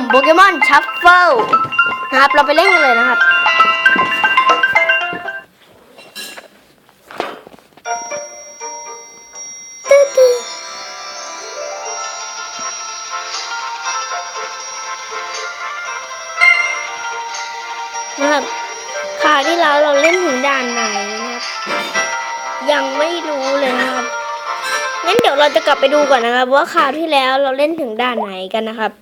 มโปเกมอนชัฟเฟิลนะครับ เราไปเล่นกันเลยนะครับตึ๊ดนะครับคราวที่แล้วเราเล่นถึงด่านไหนนะครับ ยังไม่รู้เลยนะครับงั้นเดี๋ยวเราจะกลับไปดูก่อนนะครับ ว่าคราวที่แล้วเราเล่นถึงด่านไหนกันนะครับ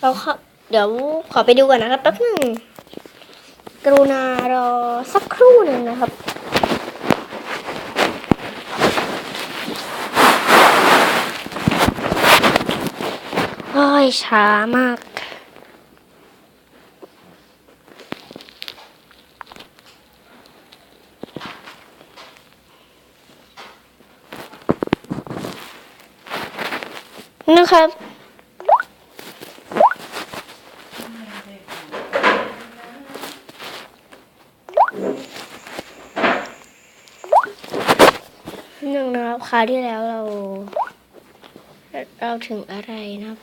เราขอเดี๋ยวขอไปดูก่อนนะครับแป๊บหนึงกรุณารอสักครู่หนึ่งนะครับโอ้ยช้ามากนะครับ หนึ่งนะครับคราวที่แล้วเรา เราถึงอะไรนะครับ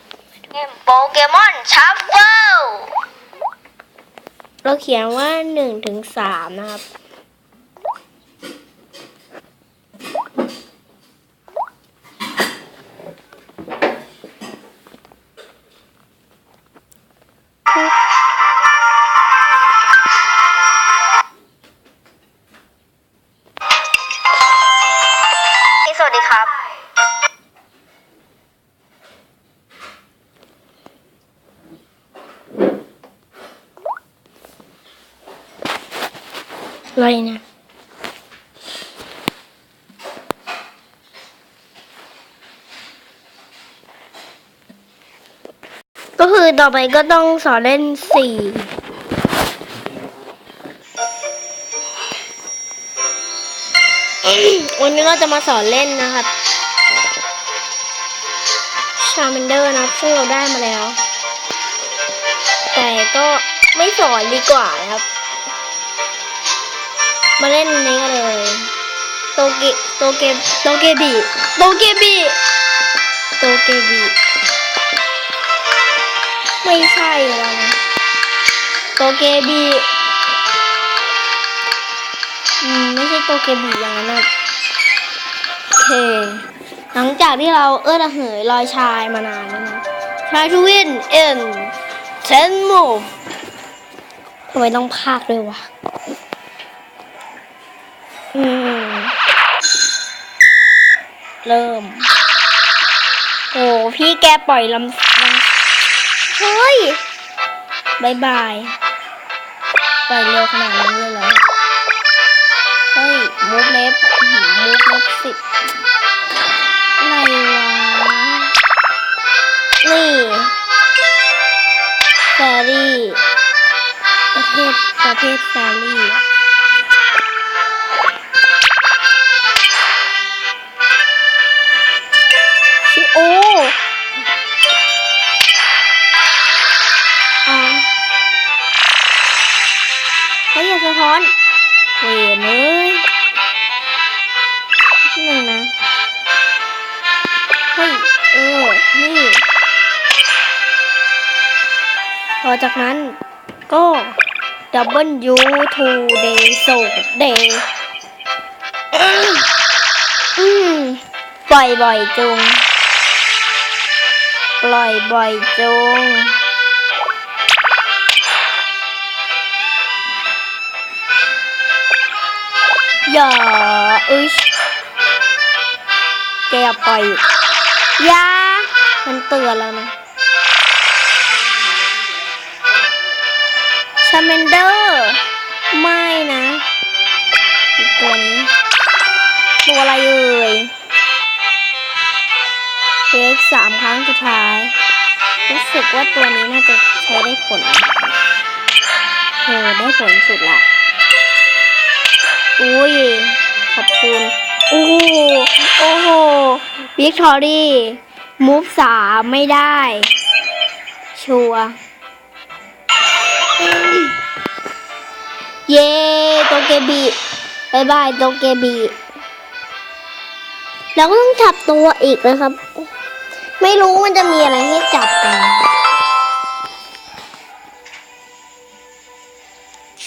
เกมโปเกมอนชัฟเฟิลเราเขียนว่าหนึ่งถึงสามนะครับ ต่อไปก็ต้องสอนเล่นสี่วันนี้เราจะมาสอนเล่นนะครับชา m มนเดอร์นะซึ่งเราได้มาแล้ว แต่ก็ไม่สอนดีกว่าครับ มาเล่นนนี้กันเลยโตเกโตเกโตเกบีโตเกบีโตเกบี ไม่ใช่แล้วนะโตเกบีอืมไม่ใช่โตเกบีอย่างนั้นนะโอเค หลังจากที่เราเอื้อระเหยลอยชายมานานแล้วนะ try to win in ten move ทำไมต้องพากด้วยวะ อืม เริ่ม โอ้พี่แกปล่อยลำลำ เฮ้ยบายบาย ไปเร็วขนาดนั้นเลยเหรอ เฮ้ยมูฟเล็บมูฟเล็บสิบอะไรวะ นี่แฟรี่ประเภทประเภทแฟรี่ พอจากนั้นก็ W to day ส่ง day อืมปล่อยบ่อยจุง ปล่อยบ่อยจุง อย่าอึชแกย่าปล่อยอยามันเตือนแล้วนะาเมนเดอร์ไม่นะ ตัวนี้ ตัวอะไรเอ่ยเค้กสามครั้งสุดท้าย รู้สึกว่าตัวนี้น่าจะใช้ได้ผลเออได้ผลสุดละอุ้ย ขอบคุณ โอ้โห โอ้โหวิกตอรี่ มูฟสามไม่ได้ ชัวร์ เย้โตเกบีบายบายโตเกบีแล้วก็ต้องจับตัวอีกนะครับ ไม่รู้มันจะมีอะไรให้จับกัน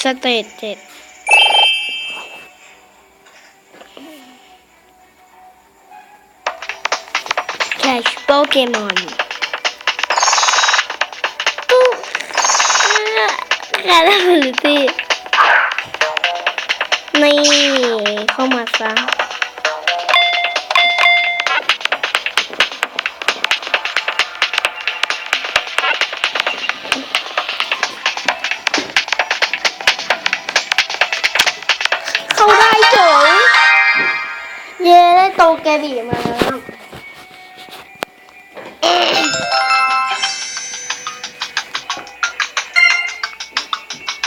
สเตจเจ็ดแคชโปเกมอน แคลาลิตี้นี่เข้ามาซะเข้าได้เฉยเย่ได้โตแกบีมา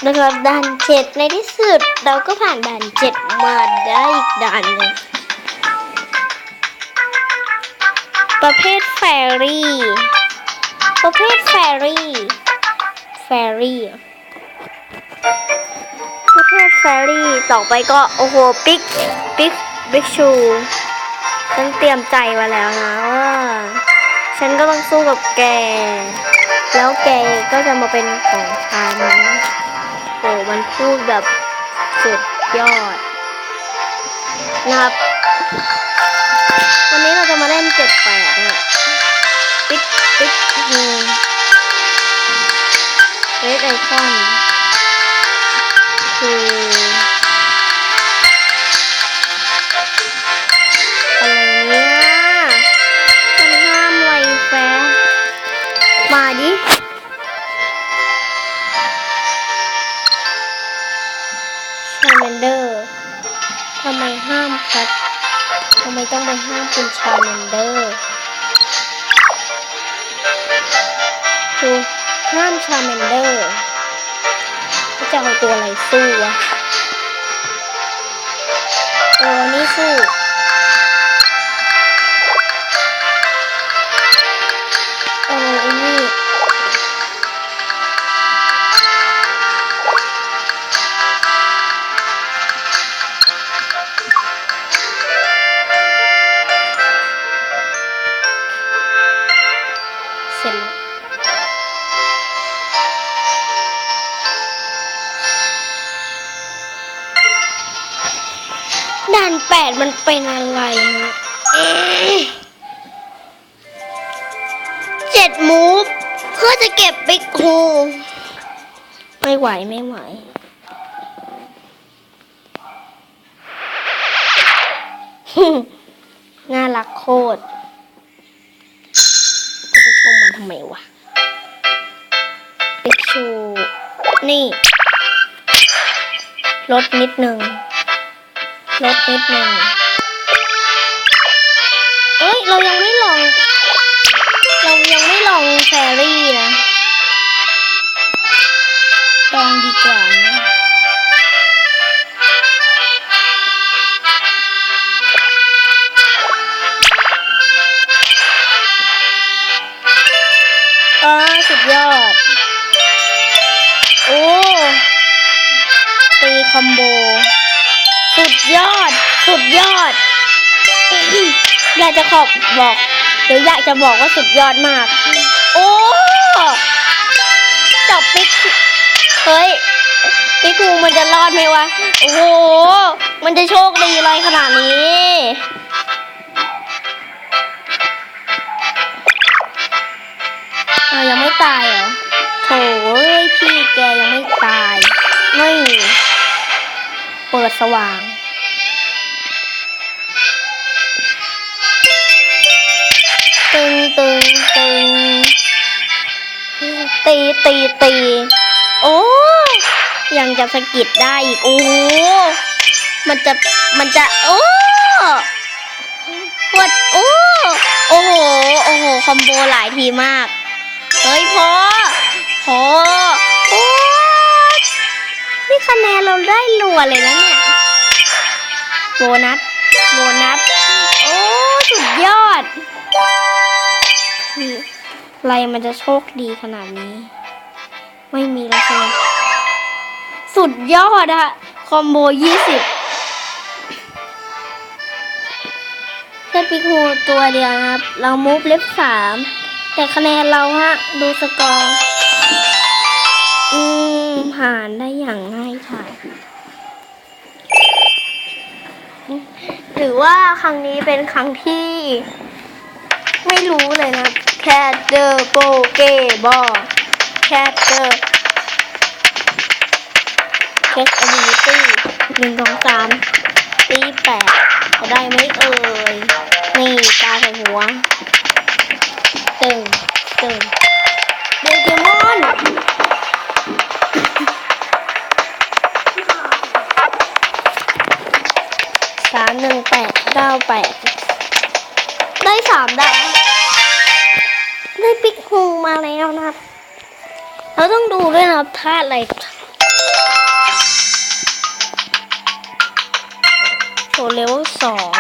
นะครับด่านเจ็ดในที่สุดเราก็ผ่านด่านเจ็ดมาได้อีกด่านหนึ่งประเภทแฟรี่ ประเภทแฟรี่แฟรี่ประเภทแฟรี่ต่อไปก็โอ้โหปิ๊กปิ๊กบิ๊กชูฉันเตรียมใจมาแล้วนะว่าฉันก็ต้องสู้กับแก แล้วแกก็จะมาเป็นของฉัน โอ้มันพูดแบบสุดยอด นะครับ วันนี้เราจะมาเล่นเจ็ดแปดนะปิ๊กปิ๊กฮูเรดไอคอนคือ ต้องไปห้ามคุณชาแมนเดอร์คือห้ามชาแมนเดอร์จะเอาตัวอะไรสู้วะตัวนี้สู้เออ้ จะเก็บบิ๊กฮูไม่ไหวไม่ไหว น่ารักโคตร จะไปชมมันทำไมวะบิ๊กชูนี่ ลดนิดนึง ลดนิดนึง เอ้ย เรายังไม่ลอง ยังไม่ลองแฟรี่นะลองดีกว่านะเออสุดยอด โอ้ ตีคอมโบ สุดยอด สุดยอด อยากจะขอบบอก ดี๋ยวอยากจะบอกว่าสุดยอดมาก โอ้จับปิ๊กเฮ้ยปิ๊กคูมันจะรอดไหมวะ โอ้โห มันจะโชคดีอะไรขนาดนี้ยังไม่ตายเหรอโถเอ้ยพี่แกยังไม่ตาย ไม่ เปิดสว่าง ตึงตึงตีตีตีโอ้ยังจะสะกิดได้อีกโอ้มันจะมันจะโอ้ปวดโอ้โอ้โหโอ้โหคอมโบหลายทีมากเฮ้ยพอพอโอ้นี่คะแนนเราได้รัวเลยนะเนี่ยโบนัสโบนัส อะไรมันจะโชคดีขนาดนี้ ไม่มีแล้วใช่ไหมสุดยอดอะคอมโบยี่สิบแค่ปิกฮูตัวเดียวนะครับ เรามูฟเล็บสามแต่คะแนนเราฮะ ดูสกอร์อืมผ่านได้อย่างง่ายค่ะ หรือว่าครั้งนี้เป็นครั้งที่ ไม่รู้เลยนะ แคดเดอร์โปเกบอลแคดเดอร์เช็คอ b บิลิตี้หนึ่งสองสามตีแปดจะได้ไหมเอ่ย นี่ตาใส่หัวตึงตึงโปเกมอนสามหนึ่งแปดเก้าแปดได้สามดาว ได้ปิกฮูมาแล้วนะครับ เราต้องดูด้วยนะครับธาตุอะไรโชว์เลเวลสอง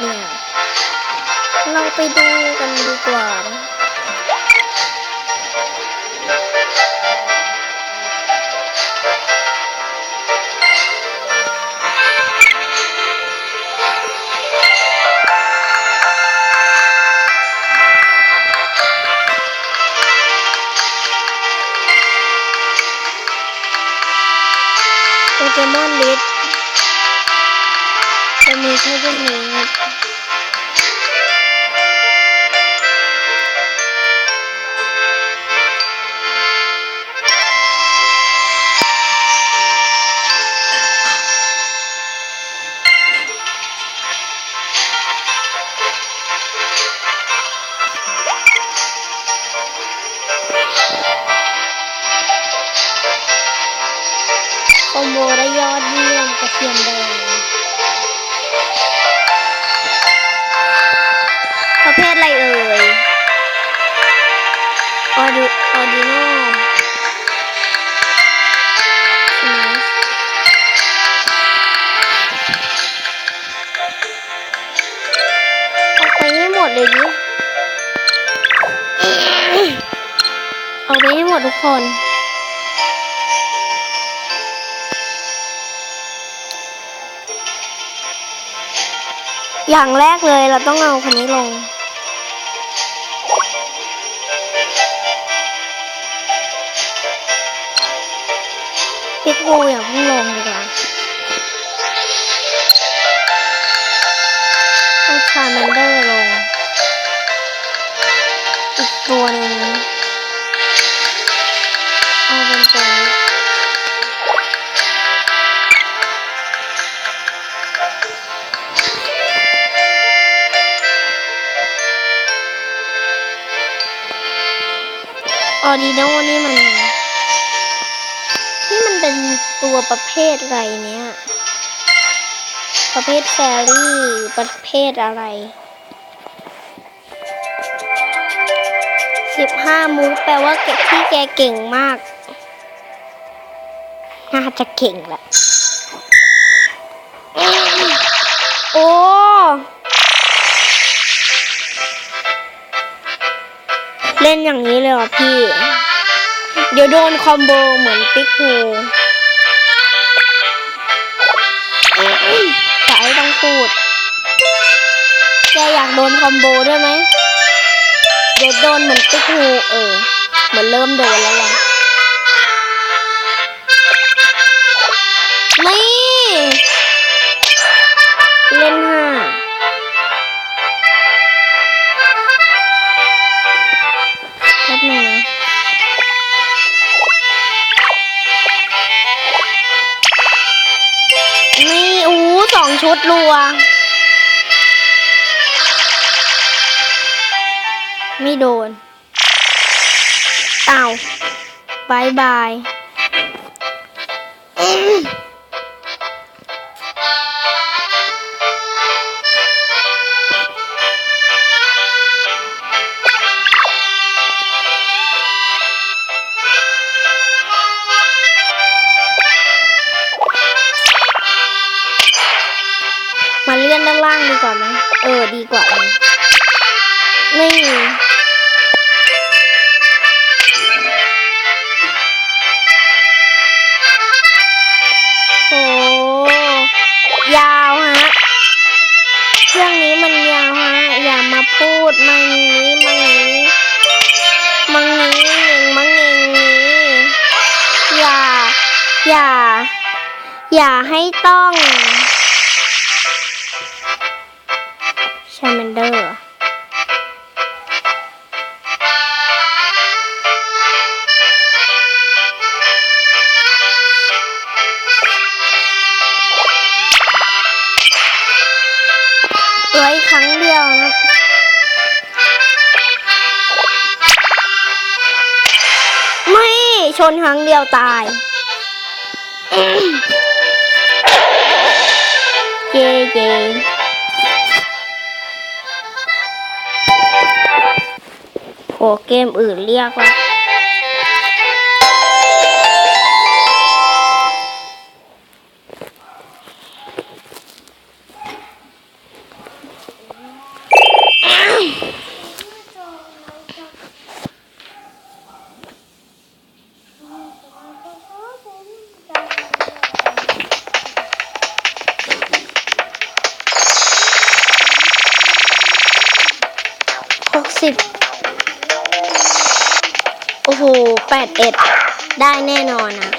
เนี่ย เราไปดูกันดีกว่าโปเกมอนลิสจะมีแค่พวกนี้ครับ ทุกคน อย่างแรกเลยเราต้องเอาคนนี้ลง พิกโูอย่าเพิ่งลงดีกว่าเอาชาแมนเดอร์ลง อีกตัวหนึ่ง ออดิโนนี่มัน นี่มันเป็นตัวประเภทอะไรเนี่ย ประเภทแฟรี่ ประเภทอะไรสิบห้ามูแปลว่าเก็บที่แกเก่งมาก น่าจะเก่งแหละโอ้ เล่นอย่างนี้เลยเหรอพี่ เดี๋ยวโดนคอมโบเหมือนปิกฮูจะให้ต้องพูดแกอยากโดนคอมโบด้วยไหม เดี๋ยวโดนเหมือนปิกฮูเออ เหมือนเริ่มโดนแล้วล่ะ ดรัว ไม่โดน เต่าบายบาย เครื่องนี้มันยาวฮะอย่ามาพูดมังนี้มังนี้มังนี้หนึ่งมังนี้นี้อย่า อย่า อย่าให้ต้องแชมเดอร์ ชนครั้งเดียวตาย เย่เย่โหเกมอื่นเรียกว่า สิบโอ้โหแปดเอ็ดได้แน่นอนนะ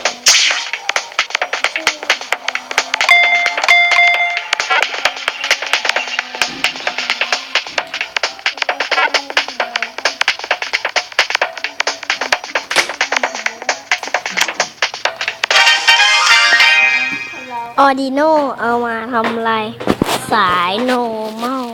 ออดิโนเอามาทำไรสายโนมอยู่